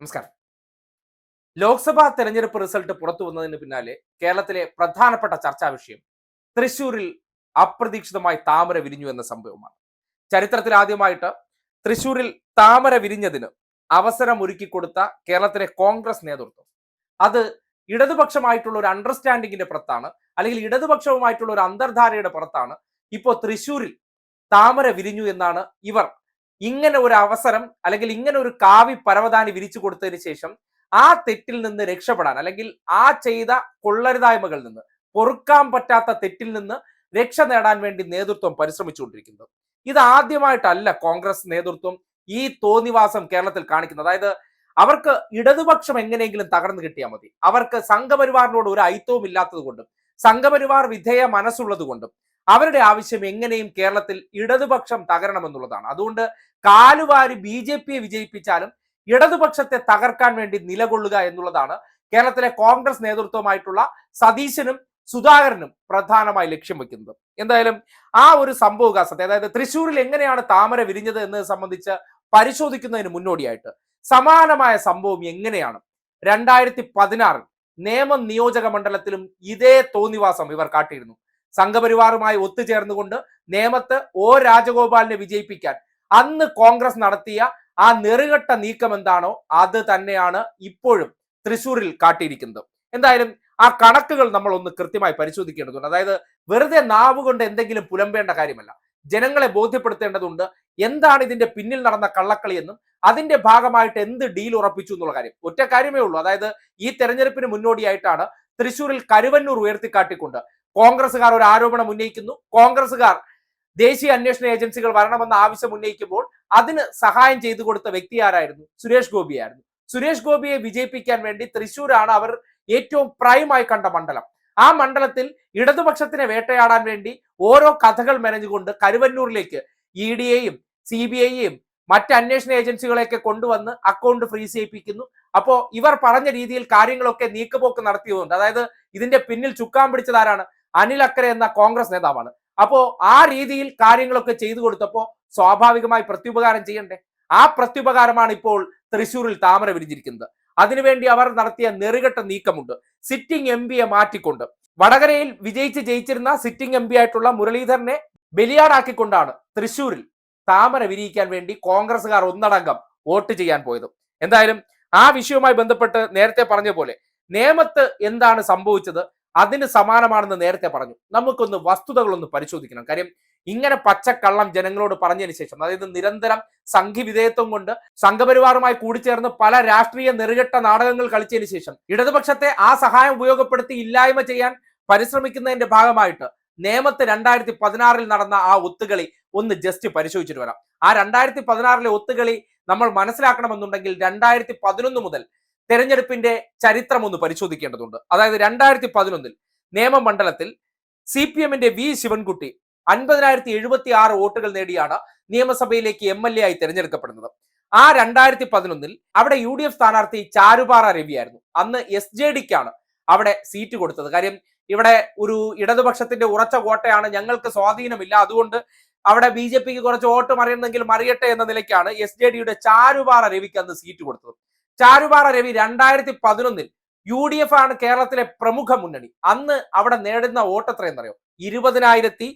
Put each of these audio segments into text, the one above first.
നമസ്കാരം. ലോക്സഭാ തെരഞ്ഞെടുപ്പ് റിസൾട്ട് പുറത്തു വന്നതിന് പിന്നാലെ കേരളത്തിലെ പ്രധാനപ്പെട്ട ചർച്ചാ വിഷയം തൃശൂരിൽ അപ്രതീക്ഷിതമായി താമര വിരിഞ്ഞു എന്ന സംഭവമാണ്. ചരിത്രത്തിൽ ആദ്യമായിട്ട് തൃശൂരിൽ താമര വിരിഞ്ഞതിന് അവസരം ഒരുക്കി കൊടുത്ത കേരളത്തിലെ കോൺഗ്രസ് നേതൃത്വം. അത് ഇടതുപക്ഷമായിട്ടുള്ള ഒരു അണ്ടർസ്റ്റാൻഡിങ്ങിന്റെ പുറത്താണ് അല്ലെങ്കിൽ ഇടതുപക്ഷവുമായിട്ടുള്ള ഒരു അന്തർധാരയുടെ പുറത്താണ്. ഇപ്പോൾ തൃശൂരിൽ താമര വിരിഞ്ഞു എന്നാണ് ഇവർ ഇങ്ങനെ ഒരു അവസരം അല്ലെങ്കിൽ ഇങ്ങനെ ഒരു കാവി പരവതാനി വിരിച്ചു കൊടുത്തതിന് ശേഷം ആ തെറ്റിൽ നിന്ന് രക്ഷപ്പെടാൻ അല്ലെങ്കിൽ ആ ചെയ്ത കൊള്ളരുതായ്മകളിൽ നിന്ന് പൊറുക്കാൻ പറ്റാത്ത തെറ്റിൽ നിന്ന് രക്ഷ നേടാൻ വേണ്ടി നേതൃത്വം പരിശ്രമിച്ചുകൊണ്ടിരിക്കുന്നത് ഇത് ആദ്യമായിട്ടല്ല കോൺഗ്രസ് നേതൃത്വം ഈ തോന്നിവാസം കേരളത്തിൽ കാണിക്കുന്നത്. അതായത് അവർക്ക് ഇടതുപക്ഷം എങ്ങനെയെങ്കിലും തകർന്നു കിട്ടിയാൽ മതി. അവർക്ക് സംഘപരിവാറിനോട് ഒരു ഐത്തവും ഇല്ലാത്തത് കൊണ്ടും സംഘപരിവാർ വിധേയ മനസ്സുള്ളത് കൊണ്ടും അവരുടെ ആവശ്യം എങ്ങനെയും കേരളത്തിൽ ഇടതുപക്ഷം തകരണമെന്നുള്ളതാണ്. അതുകൊണ്ട് കാലുവാരി ബി ജെ പിയെ വിജയിപ്പിച്ചാലും ഇടതുപക്ഷത്തെ തകർക്കാൻ വേണ്ടി നിലകൊള്ളുക എന്നുള്ളതാണ് കേരളത്തിലെ കോൺഗ്രസ് നേതൃത്വമായിട്ടുള്ള സതീശനും സുധാകരനും പ്രധാനമായി ലക്ഷ്യം വെക്കുന്നത്. എന്തായാലും ആ ഒരു സംഭവകാശത്തെ അതായത് തൃശ്ശൂരിൽ എങ്ങനെയാണ് താമര വിരിഞ്ഞത് എന്നത് സംബന്ധിച്ച് പരിശോധിക്കുന്നതിന് മുന്നോടിയായിട്ട് സമാനമായ സംഭവം എങ്ങനെയാണ്? രണ്ടായിരത്തി പതിനാറിൽ നേമം നിയോജക മണ്ഡലത്തിലും ഇതേ തോന്നിവാസം ഇവർ കാട്ടിയിരുന്നു. സംഘപരിവാറുമായി ഒത്തുചേർന്നുകൊണ്ട് നേമത്ത് ഒ രാജഗോപാലിനെ വിജയിപ്പിക്കാൻ അന്ന് കോൺഗ്രസ് നടത്തിയ ആ നെറുകെട്ട നീക്കം എന്താണോ അത് തന്നെയാണ് ഇപ്പോഴും തൃശൂരിൽ കാട്ടിയിരിക്കുന്നത്. എന്തായാലും ആ കണക്കുകൾ നമ്മൾ ഒന്ന് കൃത്യമായി പരിശോധിക്കേണ്ടതുണ്ട്. അതായത് വെറുതെ നാവ് കൊണ്ട് എന്തെങ്കിലും പുലമ്പേണ്ട കാര്യമല്ല. ജനങ്ങളെ ബോധ്യപ്പെടുത്തേണ്ടതുണ്ട്. എന്താണ് ഇതിന്റെ പിന്നിൽ നടന്ന കള്ളക്കളി എന്നും അതിന്റെ ഭാഗമായിട്ട് എന്ത് ഡീൽ ഉറപ്പിച്ചു എന്നുള്ള കാര്യം. ഒറ്റ കാര്യമേ ഉള്ളൂ. അതായത് ഈ തെരഞ്ഞെടുപ്പിന് മുന്നോടിയായിട്ടാണ് തൃശൂരിൽ കരുവന്നൂർ ഉയർത്തിക്കാട്ടിക്കൊണ്ട് കോൺഗ്രസുകാർ ഒരു ആരോപണം ഉന്നയിക്കുന്നു. കോൺഗ്രസുകാർ ദേശീയ അന്വേഷണ ഏജൻസികൾ വരണമെന്ന ആവശ്യം ഉന്നയിക്കുമ്പോൾ അതിന് സഹായം ചെയ്തു കൊടുത്ത വ്യക്തി ആരായിരുന്നു? സുരേഷ് ഗോപിയായിരുന്നു സുരേഷ് ഗോപിയെ വിജയിപ്പിക്കാൻ വേണ്ടി തൃശൂരാണ് അവർ ഏറ്റവും പ്രൈമായി കണ്ട മണ്ഡലം. ആ മണ്ഡലത്തിൽ ഇടതുപക്ഷത്തിനെ വേട്ടയാടാൻ വേണ്ടി ഓരോ കഥകൾ മെനഞ്ഞുകൊണ്ട് കരുവന്നൂരിലേക്ക് ഇ ഡിയെയും സി ബി ഐയെയും മറ്റ് അന്വേഷണ ഏജൻസികളെയൊക്കെ കൊണ്ടുവന്ന് അക്കൗണ്ട് ഫ്രീസ് ചെയ്യിപ്പിക്കുന്നു അപ്പോ ഇവർ പറഞ്ഞ രീതിയിൽ കാര്യങ്ങളൊക്കെ നീക്കുപോക്ക് നടത്തിയതുകൊണ്ട് അതായത് ഇതിന്റെ പിന്നിൽ ചുക്കാൻ പിടിച്ചത് ആരാണ് അനിൽ അക്കരെ എന്ന കോൺഗ്രസ് നേതാവാണ്. അപ്പോ ആ രീതിയിൽ കാര്യങ്ങളൊക്കെ ചെയ്തു കൊടുത്തപ്പോ സ്വാഭാവികമായി പ്രത്യുപകാരം ചെയ്യണ്ടേ? ആ പ്രത്യുപകാരമാണ് ഇപ്പോൾ തൃശൂരിൽ താമര വിരിഞ്ഞിരിക്കുന്നത്. അതിനുവേണ്ടി അവർ നടത്തിയ നെറുകെട്ട നീക്കമുണ്ട്. സിറ്റിംഗ് എം പിയെ മാറ്റിക്കൊണ്ട്. വടകരയിൽ വിജയിച്ച് ജയിച്ചിരുന്ന സിറ്റിംഗ് എം ആയിട്ടുള്ള മുരളീധരനെ ബലിയാടാക്കിക്കൊണ്ടാണ് തൃശൂരിൽ താമര വിരിയിക്കാൻ വേണ്ടി കോൺഗ്രസുകാർ ഒന്നടങ്കം വോട്ട് ചെയ്യാൻ പോയത്. എന്തായാലും ആ വിഷയവുമായി ബന്ധപ്പെട്ട് നേരത്തെ പറഞ്ഞ പോലെ നേമത്ത് എന്താണ് സംഭവിച്ചത്? അതിന് സമാനമാണെന്ന് നേരത്തെ പറഞ്ഞു. നമുക്കൊന്ന് വസ്തുതകളൊന്ന് പരിശോധിക്കണം. കാര്യം ഇങ്ങനെ പച്ചക്കള്ളം ജനങ്ങളോട് പറഞ്ഞതിന് ശേഷം അതായത് നിരന്തരം സംഘവിധേയത്വം കൊണ്ട് സംഘപരിവാറുമായി കൂടിച്ചേർന്ന് പല രാഷ്ട്രീയ നെറുകെട്ട നാടകങ്ങൾ കളിച്ചതിന് ശേഷം ഇടതുപക്ഷത്തെ ആ സഹായം ഉപയോഗപ്പെടുത്തി ഇല്ലായ്മ ചെയ്യാൻ പരിശ്രമിക്കുന്നതിന്റെ ഭാഗമായിട്ട് നേമത്ത് രണ്ടായിരത്തി പതിനാറിൽ നടന്ന ആ ഒത്തുകളി ഒന്ന് ജസ്റ്റ് പരിശോധിച്ചിട്ട് വരാം. ആ രണ്ടായിരത്തി പതിനാറിലെ ഒത്തുകളി നമ്മൾ മനസ്സിലാക്കണമെന്നുണ്ടെങ്കിൽ രണ്ടായിരത്തി പതിനൊന്ന് മുതൽ തെരഞ്ഞെടുപ്പിന്റെ ചരിത്രം ഒന്ന് പരിശോധിക്കേണ്ടതുണ്ട്. അതായത് രണ്ടായിരത്തി പതിനൊന്നിൽ നിയമമണ്ഡലത്തിൽ സി പി എമ്മിന്റെ വി ശിവൻകുട്ടി അൻപതിനായിരത്തി എഴുപത്തി ആറ് വോട്ടുകൾ നേടിയാണ് നിയമസഭയിലേക്ക് എം എൽ എ ആയി തെരഞ്ഞെടുക്കപ്പെടുന്നത്. ആ രണ്ടായിരത്തി പതിനൊന്നിൽ അവിടെ യു ഡി എഫ് സ്ഥാനാർത്ഥി ചാരുപാറ രവിയായിരുന്നു. അന്ന് എസ് ജെ ഡിക്കാണ് അവിടെ സീറ്റ് കൊടുത്തത്. കാര്യം ഇവിടെ ഒരു ഇടതുപക്ഷത്തിന്റെ ഉറച്ച കോട്ടയാണ് ഞങ്ങൾക്ക് സ്വാധീനമില്ല. അതുകൊണ്ട് അവിടെ ബി ജെ പിക്ക് കുറച്ച് വോട്ട് മറിയുന്നെങ്കിൽ മറിയട്ടെ എന്ന നിലയ്ക്കാണ് എസ് ജെ ഡിയുടെ ചാരുപാറ രവിക്ക് അന്ന് സീറ്റ് കൊടുത്തത്. ചാരുപാറ രവി രണ്ടായിരത്തി പതിനൊന്നിൽ യു ഡി എഫ് ആണ് കേരളത്തിലെ പ്രമുഖ മുന്നണി. അന്ന് അവിടെ നേടുന്ന വോട്ട് എത്രയെന്നറിയോ? ഇരുപതിനായിരത്തി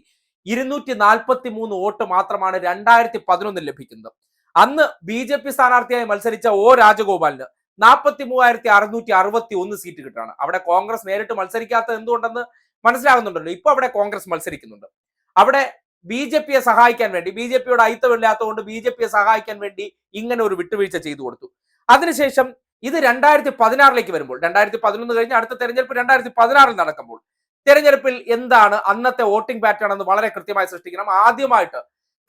ഇരുന്നൂറ്റി നാൽപ്പത്തി മൂന്ന് വോട്ട് മാത്രമാണ് രണ്ടായിരത്തി പതിനൊന്നിൽ ലഭിക്കുന്നത്. അന്ന് ബി ജെ പി സ്ഥാനാർത്ഥിയായി മത്സരിച്ച ഒ രാജഗോപാലിന് നാൽപ്പത്തി മൂവായിരത്തി അറുന്നൂറ്റി അറുപത്തി ഒന്ന് സീറ്റ് കിട്ടാണ് അവിടെ കോൺഗ്രസ് നേരിട്ട് മത്സരിക്കാത്തത് എന്തുകൊണ്ടെന്ന് മനസ്സിലാകുന്നുണ്ടല്ലോ. ഇപ്പൊ അവിടെ കോൺഗ്രസ് മത്സരിക്കുന്നുണ്ട്. അവിടെ ബി ജെ പിയെ സഹായിക്കാൻ വേണ്ടി ബി ജെ പിയുടെ ഐത്തമില്ലാത്തതുകൊണ്ട് ബി ജെ പിയെ സഹായിക്കാൻ വേണ്ടി ഇങ്ങനെ ഒരു വിട്ടുവീഴ്ച ചെയ്തു കൊടുത്തു. അതിനുശേഷം ഇത് രണ്ടായിരത്തി പതിനാറിലേക്ക് വരുമ്പോൾ രണ്ടായിരത്തി പതിനൊന്ന് കഴിഞ്ഞ് അടുത്ത തെരഞ്ഞെടുപ്പ് രണ്ടായിരത്തി പതിനാറിൽ നടക്കുമ്പോൾ തെരഞ്ഞെടുപ്പിൽ എന്താണ് അന്നത്തെ വോട്ടിംഗ് പാറ്റേൺ എന്ന് വളരെ കൃത്യമായി സൃഷ്ടിക്കണം. ആദ്യമായിട്ട്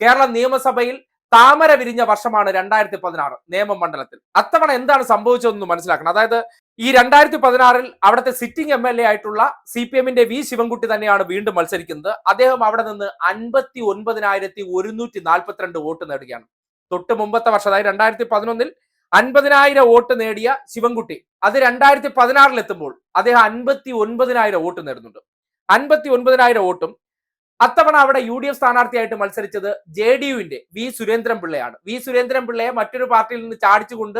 കേരള നിയമസഭയിൽ താമര വിരിഞ്ഞ വർഷമാണ് രണ്ടായിരത്തി പതിനാറ് നിയമമണ്ഡലത്തിൽ അത്തവണ എന്താണ് സംഭവിച്ചതെന്ന് മനസ്സിലാക്കണം. അതായത് ഈ രണ്ടായിരത്തി പതിനാറിൽ അവിടുത്തെ സിറ്റിംഗ് എം എൽ എ ആയിട്ടുള്ള സി പി എമ്മിന്റെ വി ശിവൻകുട്ടി തന്നെയാണ് വീണ്ടും മത്സരിക്കുന്നത്. അദ്ദേഹം അവിടെ നിന്ന് അൻപത്തി ഒൻപതിനായിരത്തി ഒരുന്നൂറ്റി നാൽപ്പത്തിരണ്ട് വോട്ട് നേടുകയാണ്. തൊട്ട് മുമ്പത്തെ വർഷം അതായത് രണ്ടായിരത്തി പതിനൊന്നിൽ അൻപതിനായിരം വോട്ട് നേടിയ ശിവൻകുട്ടി. അത് രണ്ടായിരത്തി പതിനാറിൽ എത്തുമ്പോൾ അദ്ദേഹം അൻപത്തി ഒൻപതിനായിരം വോട്ട് നേടുന്നുണ്ട്. അൻപത്തി ഒൻപതിനായിരം വോട്ടും അത്തവണ അവിടെ യു ഡി എഫ് സ്ഥാനാർത്ഥിയായിട്ട് മത്സരിച്ചത് ജെ ഡി യുവിന്റെ വി സുരേന്ദ്രൻ പിള്ളയാണ്. വി സുരേന്ദ്രൻ പിള്ളയെ മറ്റൊരു പാർട്ടിയിൽ നിന്ന് ചാടിച്ചുകൊണ്ട്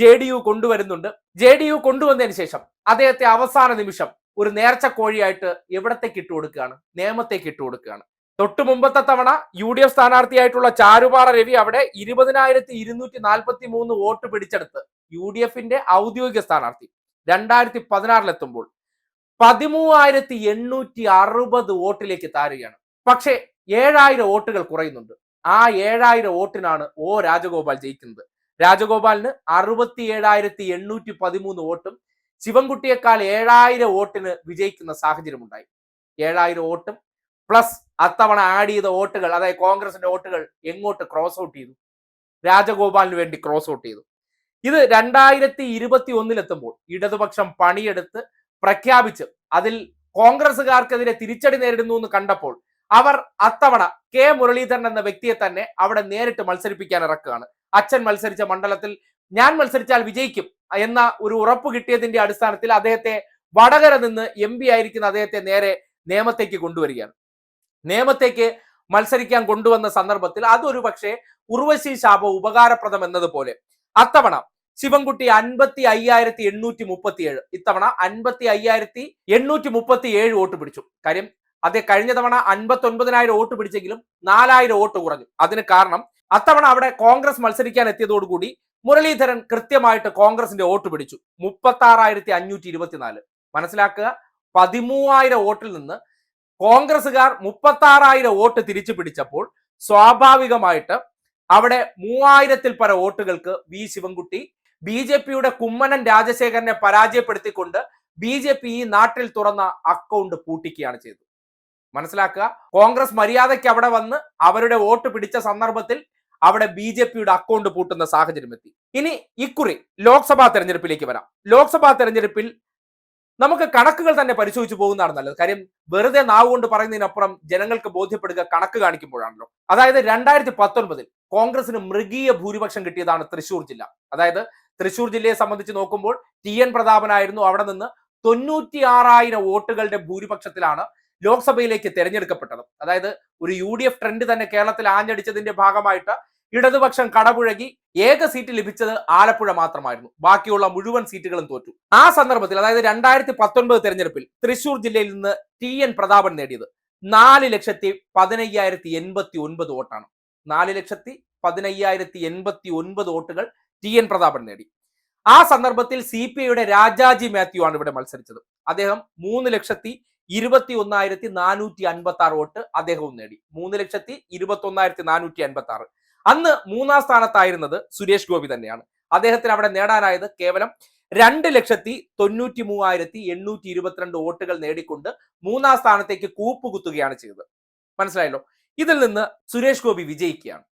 ജെ ഡി യു കൊണ്ടുവരുന്നുണ്ട്. ജെ ഡി യു കൊണ്ടുവന്നതിന് ശേഷം അദ്ദേഹത്തെ അവസാന നിമിഷം ഒരു നേർച്ച കോഴിയായിട്ട് എവിടത്തേക്ക് ഇട്ടുകൊടുക്കുകയാണ്? നിയമത്തേക്ക് ഇട്ടു കൊടുക്കുകയാണ് തൊട്ടു മുമ്പത്തെ തവണ യു ഡി എഫ് സ്ഥാനാർത്ഥിയായിട്ടുള്ള ചാരുപാറ രവി അവിടെ ഇരുപതിനായിരത്തി ഇരുന്നൂറ്റി നാൽപ്പത്തി മൂന്ന് വോട്ട് പിടിച്ചെടുത്ത് യു ഡി എഫിന്റെ ഔദ്യോഗിക സ്ഥാനാർത്ഥി. രണ്ടായിരത്തി പതിനാറിലെത്തുമ്പോൾ പതിമൂവായിരത്തി എണ്ണൂറ്റി അറുപത് വോട്ടിലേക്ക് താരുകയാണ്. പക്ഷേ ഏഴായിരം വോട്ടുകൾ കുറയുന്നുണ്ട്. ആ ഏഴായിരം വോട്ടിനാണ് ഒ രാജഗോപാൽ ജയിക്കുന്നത്. രാജഗോപാലിന് അറുപത്തി ഏഴായിരത്തി എണ്ണൂറ്റി പതിമൂന്ന് വോട്ടും ശിവൻകുട്ടിയേക്കാൾ ഏഴായിരം വോട്ടിന് വിജയിക്കുന്ന സാഹചര്യം ഉണ്ടായി ഏഴായിരം വോട്ടും പ്ലസ് അത്തവണ ആഡ് ചെയ്ത വോട്ടുകൾ അതായത് കോൺഗ്രസിന്റെ വോട്ടുകൾ എങ്ങോട്ട് ക്രോസ് ഔട്ട് ചെയ്തു? രാജഗോപാലിന് വേണ്ടി ക്രോസ് ഔട്ട് ചെയ്തു. ഇത് രണ്ടായിരത്തി ഇരുപത്തി ഒന്നിലെത്തുമ്പോൾ ഇടതുപക്ഷം പണിയെടുത്ത് പ്രഖ്യാപിച്ച് അതിൽ കോൺഗ്രസുകാർക്കെതിരെ തിരിച്ചടി നേരിടുന്നു എന്ന് കണ്ടപ്പോൾ അവർ അത്തവണ കെ മുരളീധരൻ എന്ന വ്യക്തിയെ തന്നെ അവിടെ നേരിട്ട് മത്സരിപ്പിക്കാൻ ഇറക്കുകയാണ്. അച്ഛൻ മത്സരിച്ച മണ്ഡലത്തിൽ ഞാൻ മത്സരിച്ചാൽ വിജയിക്കും എന്ന ഒരു ഉറപ്പ് കിട്ടിയതിന്റെ അടിസ്ഥാനത്തിൽ അദ്ദേഹത്തെ വടകര നിന്ന് എം ആയിരിക്കുന്ന അദ്ദേഹത്തെ നേരെ നിയമത്തേക്ക് കൊണ്ടുവരികയാണ്. നിയമത്തേക്ക് മത്സരിക്കാൻ കൊണ്ടുവന്ന സന്ദർഭത്തിൽ അതൊരു പക്ഷേ ഉർവശി ശാപ ഉപകാരപ്രദം എന്നതുപോലെ. അത്തവണ ശിവൻകുട്ടി അൻപത്തി അയ്യായിരത്തി എണ്ണൂറ്റി മുപ്പത്തി ഏഴ് ഇത്തവണ അൻപത്തി അയ്യായിരത്തി എണ്ണൂറ്റി മുപ്പത്തി ഏഴ് വോട്ട് പിടിച്ചു. കാര്യം അതേ കഴിഞ്ഞ തവണ അൻപത്തി ഒൻപതിനായിരം വോട്ട് പിടിച്ചെങ്കിലും നാലായിരം വോട്ട് കുറഞ്ഞു. അതിന് കാരണം അത്തവണ അവിടെ കോൺഗ്രസ് മത്സരിക്കാൻ എത്തിയതോടുകൂടി മുരളീധരൻ കൃത്യമായിട്ട് കോൺഗ്രസിന്റെ വോട്ട് പിടിച്ചു. മുപ്പത്തി ആറായിരത്തി അഞ്ഞൂറ്റി ഇരുപത്തിനാല് മനസ്സിലാക്കുക? പതിമൂവായിരം വോട്ടിൽ നിന്ന് കോൺഗ്രസുകാർ മുപ്പത്തി ആറായിരം വോട്ട് തിരിച്ചു പിടിച്ചപ്പോൾ സ്വാഭാവികമായിട്ട് അവിടെ മൂവായിരത്തിൽ പര വോട്ടുകൾക്ക് വി ശിവൻകുട്ടി ബി ജെ പിയുടെ കുമ്മനൻ രാജശേഖരനെ പരാജയപ്പെടുത്തിക്കൊണ്ട് ബി ജെ പി ഈ നാട്ടിൽ തുറന്ന അക്കൗണ്ട് പൂട്ടിക്കുകയാണ് ചെയ്തത്. മനസ്സിലാക്കുക? കോൺഗ്രസ് മര്യാദയ്ക്ക് അവിടെ വന്ന് അവരുടെ വോട്ട് പിടിച്ച സന്ദർഭത്തിൽ അവിടെ ബി ജെ പിയുടെ അക്കൗണ്ട് പൂട്ടുന്ന സാഹചര്യം എത്തി. ഇനി ഇക്കുറി ലോക്സഭാ തെരഞ്ഞെടുപ്പിലേക്ക് വരാം. ലോക്സഭാ തെരഞ്ഞെടുപ്പിൽ നമുക്ക് കണക്കുകൾ തന്നെ പരിശോധിച്ചു പോകുന്നതാണ് നല്ലത്. കാര്യം വെറുതെ നാവ് കൊണ്ട് പറയുന്നതിനപ്പുറം ജനങ്ങൾക്ക് ബോധ്യപ്പെടുക കണക്ക് കാണിക്കുമ്പോഴാണല്ലോ. അതായത് രണ്ടായിരത്തി പത്തൊൻപതിൽ കോൺഗ്രസിന് മൃഗീയ ഭൂരിപക്ഷം കിട്ടിയതാണ് തൃശൂർ ജില്ല. അതായത് തൃശൂർ ജില്ലയെ സംബന്ധിച്ച് നോക്കുമ്പോൾ ടി എൻ പ്രതാപനായിരുന്നു അവിടെ നിന്ന് തൊണ്ണൂറ്റി ആറായിരം വോട്ടുകളുടെ ഭൂരിപക്ഷത്തിലാണ് ലോക്സഭയിലേക്ക് തെരഞ്ഞെടുക്കപ്പെട്ടത്. അതായത് ഒരു യു ഡി എഫ് ട്രെൻഡ് തന്നെ കേരളത്തിൽ ആഞ്ഞടിച്ചതിന്റെ ഭാഗമായിട്ട് ഇടതുപക്ഷം കടപുഴകി ഏക സീറ്റ് ലഭിച്ചത് ആലപ്പുഴ മാത്രമായിരുന്നു. ബാക്കിയുള്ള മുഴുവൻ സീറ്റുകളും തോറ്റു. ആ സന്ദർഭത്തിൽ അതായത് രണ്ടായിരത്തി പത്തൊൻപത് തെരഞ്ഞെടുപ്പിൽ തൃശൂർ ജില്ലയിൽ നിന്ന് ടി എൻ പ്രതാപൻ നേടിയത് നാല് ലക്ഷത്തി പതിനയ്യായിരത്തി എൺപത്തി ഒൻപത് വോട്ടാണ്. നാല് ലക്ഷത്തി പതിനയ്യായിരത്തി എൺപത്തി ഒൻപത് വോട്ടുകൾ ടി എൻ പ്രതാപൻ നേടി. ആ സന്ദർഭത്തിൽ സി പി ഐയുടെ രാജാജി മാത്യു ആണ് ഇവിടെ മത്സരിച്ചത്. അദ്ദേഹം മൂന്ന് ലക്ഷത്തി ഇരുപത്തി ഒന്നായിരത്തി നാനൂറ്റി അൻപത്തി ആറ് വോട്ട് അദ്ദേഹവും നേടി. മൂന്ന് ലക്ഷത്തി ഇരുപത്തി ഒന്നായിരത്തി നാനൂറ്റി അൻപത്തി ആറ് അന്ന് മൂന്നാം സ്ഥാനത്തായിരുന്നത് സുരേഷ് ഗോപി തന്നെയാണ്. അദ്ദേഹത്തിന് അവിടെ നേടാനായത് കേവലം രണ്ട് ലക്ഷത്തി തൊണ്ണൂറ്റി മൂവായിരത്തി എണ്ണൂറ്റി ഇരുപത്തിരണ്ട് വോട്ടുകൾ നേടിക്കൊണ്ട് മൂന്നാം സ്ഥാനത്തേക്ക് കൂപ്പുകുത്തുകയാണ് ചെയ്തത്. മനസ്സിലായല്ലോ? ഇതിൽ നിന്ന് സുരേഷ് ഗോപി വിജയിക്കുകയാണ്.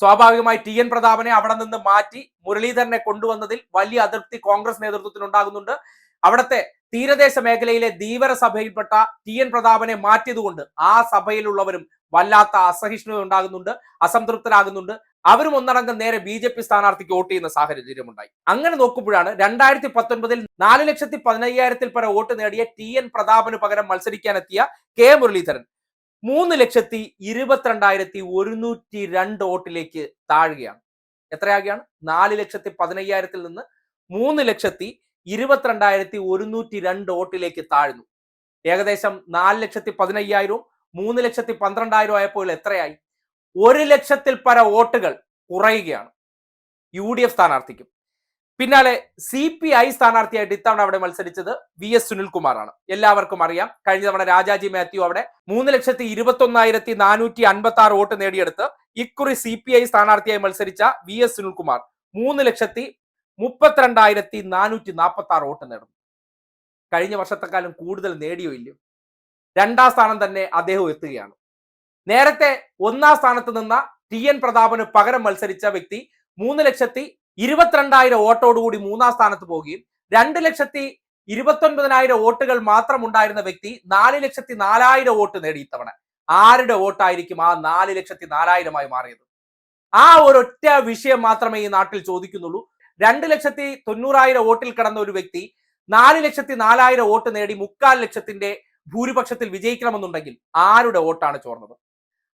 സ്വാഭാവികമായി ടി എൻ പ്രതാപനെ അവിടെ നിന്ന് മാറ്റി മുരളീധരനെ കൊണ്ടുവന്നതിൽ വലിയ അതൃപ്തി കോൺഗ്രസ് നേതൃത്വത്തിന് ഉണ്ടാകുന്നുണ്ട് അവിടുത്തെ തീരദേശ മേഖലയിലെ ധീവര സഭയിൽപ്പെട്ട ടി എൻ പ്രതാപനെ മാറ്റിയതുകൊണ്ട് ആ സഭയിലുള്ളവരും വല്ലാത്ത അസഹിഷ്ണുത ഉണ്ടാകുന്നുണ്ട് അസംതൃപ്തരാകുന്നുണ്ട്. അവരും ഒന്നടങ്കം നേരെ ബി ജെ പി സ്ഥാനാർത്ഥിക്ക് വോട്ട് ചെയ്യുന്ന സാഹചര്യമുണ്ടായി. അങ്ങനെ നോക്കുമ്പോഴാണ് രണ്ടായിരത്തി പത്തൊൻപതിൽ നാല് ലക്ഷത്തി പതിനയ്യായിരത്തിൽ പര വോട്ട് നേടിയ ടി എൻ പ്രതാപന് പകരം മത്സരിക്കാനെത്തിയ കെ മുരളീധരൻ. മൂന്ന് ലക്ഷത്തി ഇരുപത്തിരണ്ടായിരത്തി ഒരുന്നൂറ്റി രണ്ട് വോട്ടിലേക്ക് താഴുകയാണ്. എത്രയാകുകയാണ്? നാല് ലക്ഷത്തി പതിനയ്യായിരത്തിൽ നിന്ന് മൂന്ന് ലക്ഷത്തി ഇരുപത്തിരണ്ടായിരത്തി ഒരുന്നൂറ്റി രണ്ട് വോട്ടിലേക്ക് താഴ്ന്നു. ഏകദേശം നാല് ലക്ഷത്തി പതിനയ്യായിരവും മൂന്ന് ലക്ഷത്തി പന്ത്രണ്ടായിരം ആയപ്പോൾ എത്രയായി? ഒരു ലക്ഷത്തിൽ പര വോട്ടുകൾ കുറയുകയാണ്. യു ഡി എഫ് സ്ഥാനാർത്ഥിക്കും. പിന്നാലെ സി പി ഐ സ്ഥാനാർത്ഥിയായിട്ട് ഇത്തവണ അവിടെ മത്സരിച്ചത് വി എസ് സുനിൽകുമാറാണ്. എല്ലാവർക്കും അറിയാം. കഴിഞ്ഞ തവണ രാജാജി മാത്യു അവിടെ മൂന്ന് ലക്ഷത്തി ഇരുപത്തി ഒന്നായിരത്തി നാനൂറ്റി അൻപത്തി ആറ് വോട്ട് നേടിയെടുത്ത് ഇക്കുറി സി പി ഐ സ്ഥാനാർത്ഥിയായി മത്സരിച്ച വി എസ് സുനിൽകുമാർ മൂന്ന് ലക്ഷത്തി മുപ്പത്തിരണ്ടായിരത്തി നാനൂറ്റി നാൽപ്പത്തി ആറ് വോട്ട് നേടുന്നു കഴിഞ്ഞ വർഷത്തെക്കാലം കൂടുതൽ നേടിയോ ഇല്ലയോ? രണ്ടാം സ്ഥാനം തന്നെ അദ്ദേഹം എത്തുകയാണ് നേരത്തെ ഒന്നാം സ്ഥാനത്ത് നിന്ന ടി എൻ പ്രതാപന് പകരം മത്സരിച്ച വ്യക്തി മൂന്ന് ലക്ഷത്തി ഇരുപത്തിരണ്ടായിരം വോട്ടോടുകൂടി മൂന്നാം സ്ഥാനത്ത് പോവുകയും രണ്ട് ലക്ഷത്തി ഇരുപത്തൊൻപതിനായിരം വോട്ടുകൾ മാത്രം ഉണ്ടായിരുന്ന വ്യക്തി നാല് ലക്ഷത്തി നാലായിരം വോട്ട് നേടി ഇത്തവണ. ആരുടെ വോട്ടായിരിക്കും ആ നാല് ലക്ഷത്തി നാലായിരമായി മാറിയത്? ആ ഒരൊറ്റ വിഷയം മാത്രമേ ഈ നാട്ടിൽ ചോദിക്കുന്നുള്ളൂ. രണ്ട് ലക്ഷത്തി തൊണ്ണൂറായിരം വോട്ടിൽ കടന്ന ഒരു വ്യക്തി നാല് ലക്ഷത്തി നാലായിരം വോട്ട് നേടി മുക്കാൽ ലക്ഷത്തിന്റെ ഭൂരിപക്ഷത്തിൽ വിജയിക്കണമെന്നുണ്ടെങ്കിൽ ആരുടെ വോട്ടാണ് ചോർന്നത്?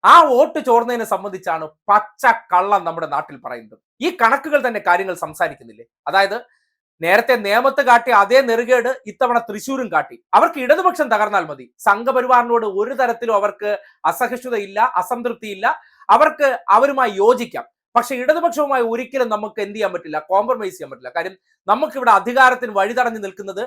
ആ വോട്ട് ചോർന്നതിനെ സംബന്ധിച്ചാണ് പച്ച കള്ളം നമ്മുടെ നാട്ടിൽ പറയുന്നത്. ഈ കണക്കുകൾ തന്നെ കാര്യങ്ങൾ സംസാരിക്കുന്നില്ലേ? അതായത് നേരത്തെ നേമത്ത് കാട്ടി അതേ നെറുകേട് ഇത്തവണ തൃശ്ശൂരും കാട്ടി. അവർക്ക് ഇടതുപക്ഷം തകർന്നാൽ മതി. സംഘപരിവാറിനോട് ഒരു തരത്തിലും അവർക്ക് അസഹിഷ്ണുതയില്ല അസംതൃപ്തിയില്ല. അവർക്ക് അവരുമായി യോജിക്കാം. പക്ഷെ ഇടതുപക്ഷവുമായി ഒരിക്കലും നമുക്ക് എന്ത് ചെയ്യാൻ പറ്റില്ല? കോംപ്രമൈസ് ചെയ്യാൻ പറ്റില്ല. കാര്യം നമുക്കിവിടെ അധികാരത്തിന് വഴിതടഞ്ഞു നിൽക്കുന്നത്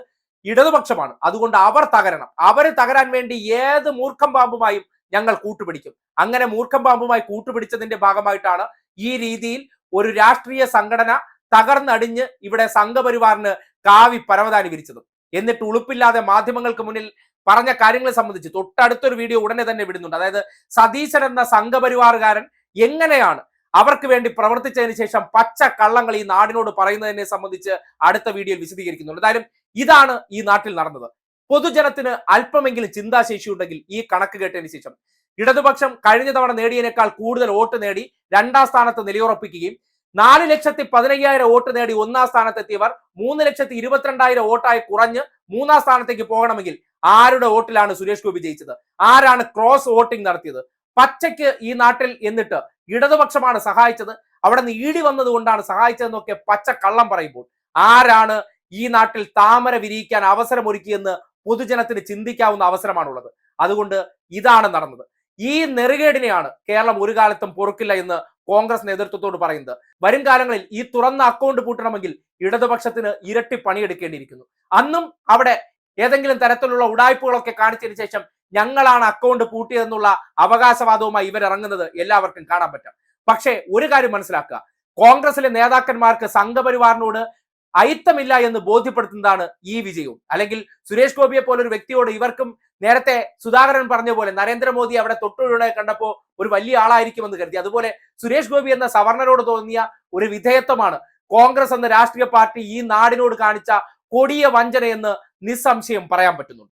ഇടതുപക്ഷമാണ്. അതുകൊണ്ട് അവർ തകരണം. അവരെ തകരാൻ വേണ്ടി ഏത് മൂർഖം പാമ്പുമായും ഞങ്ങൾ കൂട്ടുപിടിക്കും. അങ്ങനെ മൂർഖം പാമ്പുമായി കൂട്ടുപിടിച്ചതിന്റെ ഭാഗമായിട്ടാണ് ഈ രീതിയിൽ ഒരു രാഷ്ട്രീയ സംഘടന തകർന്നടിഞ്ഞ് ഇവിടെ സംഘപരിവാറിന് കാവി പരവതാനി വിരിച്ചത്. എന്നിട്ട് ഉളുപ്പില്ലാതെ മാധ്യമങ്ങൾക്ക് മുന്നിൽ പറഞ്ഞ കാര്യങ്ങളെ സംബന്ധിച്ച് തൊട്ടടുത്തൊരു വീഡിയോ ഉടനെ തന്നെ വിടുന്നുണ്ട്. അതായത് സതീശൻ എന്ന സംഘപരിവാറുകാരൻ എങ്ങനെയാണ് അവർക്ക് വേണ്ടി പ്രവർത്തിച്ചതിന് ശേഷം പച്ച കള്ളങ്ങൾ ഈ നാടിനോട് പറയുന്നതിനെ സംബന്ധിച്ച് അടുത്ത വീഡിയോയിൽ വിശദീകരിക്കുന്നുണ്ട്. എന്തായാലും ഇതാണ് ഈ നാട്ടിൽ നടന്നത്. പൊതുജനത്തിന് അല്പമെങ്കിലും ചിന്താശേഷി ഉണ്ടെങ്കിൽ ഈ കണക്ക് കേട്ടതിന് ശേഷം ഇടതുപക്ഷം കഴിഞ്ഞ തവണ നേടിയതിനേക്കാൾ കൂടുതൽ വോട്ട് നേടി രണ്ടാം സ്ഥാനത്ത് നിലയുറപ്പിക്കുകയും നാല് ലക്ഷത്തി പതിനയ്യായിരം വോട്ട് നേടി ഒന്നാം സ്ഥാനത്തെത്തിയവർ മൂന്ന് ലക്ഷത്തി ഇരുപത്തിരണ്ടായിരം വോട്ടായി കുറഞ്ഞ് മൂന്നാം സ്ഥാനത്തേക്ക് പോകണമെങ്കിൽ ആരുടെ വോട്ടിലാണ് സുരേഷ് ഗോപി ജയിച്ചത്? ആരാണ് ക്രോസ് വോട്ടിംഗ് നടത്തിയത്? പച്ചയ്ക്ക് ഈ നാട്ടിൽ എന്നിട്ട് ഇടതുപക്ഷമാണ് സഹായിച്ചത്. അവിടെ നിന്ന് ഈടി വന്നത് കൊണ്ടാണ് സഹായിച്ചതെന്നൊക്കെ പച്ച കള്ളം പറയുമ്പോൾ ആരാണ് ഈ നാട്ടിൽ താമര വിരിയിക്കാൻ അവസരമൊരുക്കിയെന്ന് പൊതുജനത്തിന് ചിന്തിക്കാവുന്ന അവസരമാണുള്ളത്. അതുകൊണ്ട് ഇതാണ് നടന്നത്. ഈ നെറുകേടിനെയാണ് കേരളം ഒരു കാലത്തും പൊറുക്കില്ല എന്ന് കോൺഗ്രസ് നേതൃത്വത്തോട് പറയുന്നത്. വരും കാലങ്ങളിൽ ഈ തുറന്ന അക്കൗണ്ട് പൂട്ടണമെങ്കിൽ ഇടതുപക്ഷത്തിന് ഇരട്ടി പണിയെടുക്കേണ്ടിയിരിക്കുന്നു. അന്നും അവിടെ ഏതെങ്കിലും തരത്തിലുള്ള ഉടായ്പകളൊക്കെ കാണിച്ചതിന് ശേഷം ഞങ്ങളാണ് അക്കൗണ്ട് പൂട്ടിയതെന്നുള്ള അവകാശവാദവുമായി ഇവരിറങ്ങുന്നത് എല്ലാവർക്കും കാണാൻ പറ്റും. പക്ഷേ ഒരു കാര്യം മനസ്സിലാക്കുക. കോൺഗ്രസിലെ നേതാക്കന്മാർക്ക് സംഘപരിവാറിനോട് അയിത്തമില്ല എന്ന് ബോധ്യപ്പെടുത്തുന്നതാണ് ഈ വിജയവും. അല്ലെങ്കിൽ സുരേഷ് ഗോപിയെ പോലെ ഒരു വ്യക്തിയോട് ഇവർക്കും നേരത്തെ സുധാകരൻ പറഞ്ഞ പോലെ നരേന്ദ്രമോദി അവിടെ തൊട്ടുഴുണെ കണ്ടപ്പോൾ ഒരു വലിയ ആളായിരിക്കുമെന്ന് കരുതി. അതുപോലെ സുരേഷ് ഗോപി എന്ന സവർണരോട് തോന്നിയ ഒരു വിധേയത്വമാണ് കോൺഗ്രസ് എന്ന രാഷ്ട്രീയ പാർട്ടി ഈ നാടിനോട് കാണിച്ച കൊടിയ വഞ്ചനയെന്ന് നിസ്സംശയം പറയാൻ പറ്റുന്നുണ്ട്.